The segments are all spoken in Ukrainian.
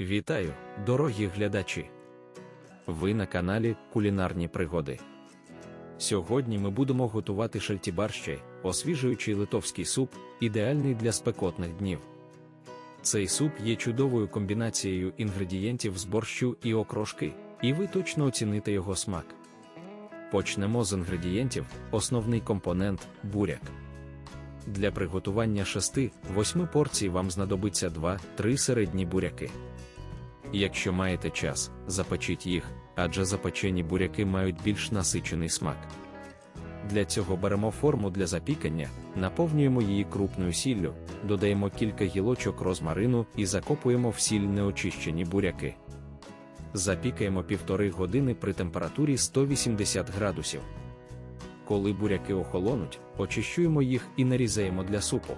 Вітаю, дорогі глядачі! Ви на каналі Кулінарні пригоди. Сьогодні ми будемо готувати шальтібарщай, освіжуючий литовський суп, ідеальний для спекотних днів. Цей суп є чудовою комбінацією інгредієнтів з борщу і окрошки, і ви точно оціните його смак. Почнемо з інгредієнтів, основний компонент буряк. Для приготування 6-8 порцій вам знадобиться 2-3 середні буряки. Якщо маєте час, запечіть їх, адже запечені буряки мають більш насичений смак. Для цього беремо форму для запікання, наповнюємо її крупною сіллю, додаємо кілька гілочок розмарину і закопуємо в сіль неочищені буряки. Запікаємо півтори години при температурі 180 градусів. Коли буряки охолонуть, очищуємо їх і нарізаємо для супу.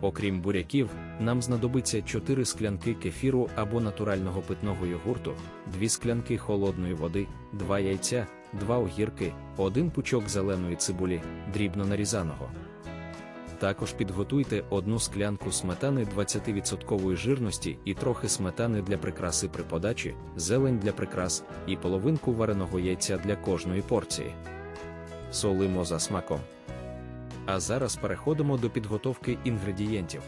Окрім буряків, нам знадобиться 4 склянки кефіру або натурального питного йогурту, 2 склянки холодної води, 2 яйця, 2 огірки, 1 пучок зеленої цибулі, дрібно нарізаного. Також підготуйте одну склянку сметани 20% жирності і трохи сметани для прикраси при подачі, зелень для прикрас і половинку вареного яйця для кожної порції. Солимо за смаком. А зараз переходимо до підготовки інгредієнтів.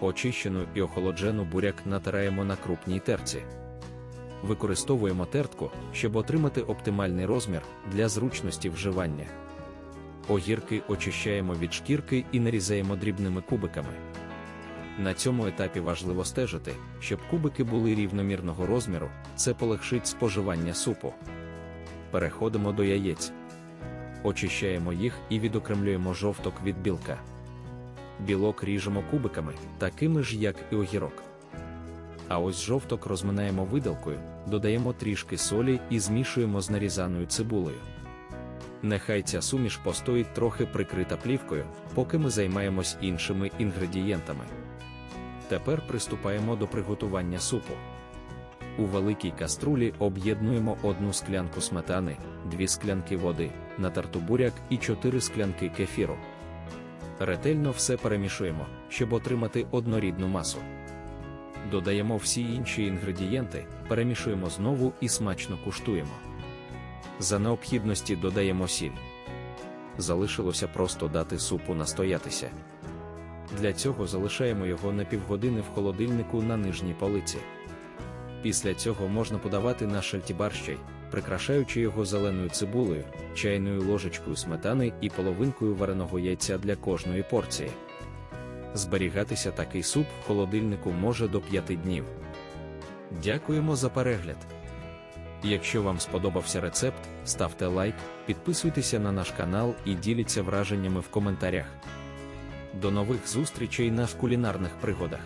Очищену і охолоджену буряк натираємо на крупній терці. Використовуємо тертку, щоб отримати оптимальний розмір для зручності вживання. Огірки очищаємо від шкірки і нарізаємо дрібними кубиками. На цьому етапі важливо стежити, щоб кубики були рівномірного розміру, це полегшить споживання супу. Переходимо до яєць. Очищаємо їх і відокремлюємо жовток від білка. Білок ріжемо кубиками, такими ж, як і огірок. А ось жовток розминаємо видалкою, додаємо трішки солі і змішуємо з нарізаною цибулею. Нехай ця суміш постоїть трохи прикрита плівкою, поки ми займаємось іншими інгредієнтами. Тепер приступаємо до приготування супу. У великій каструлі об'єднуємо одну склянку сметани, дві склянки води, натерту буряк і 4 склянки кефіру. Ретельно все перемішуємо, щоб отримати однорідну масу. Додаємо всі інші інгредієнти, перемішуємо знову і смачно куштуємо. За необхідності додаємо сіль. Залишилося просто дати супу настоятися. Для цього залишаємо його на півгодини в холодильнику на нижній полиці. Після цього можна подавати на шальтібарщай, прикрашаючи його зеленою цибулею, чайною ложечкою сметани і половинкою вареного яйця для кожної порції. Зберігатися такий суп в холодильнику може до 5 днів. Дякуємо за перегляд! Якщо вам сподобався рецепт, ставте лайк, підписуйтеся на наш канал і діліться враженнями в коментарях. До нових зустрічей на кулінарних пригодах!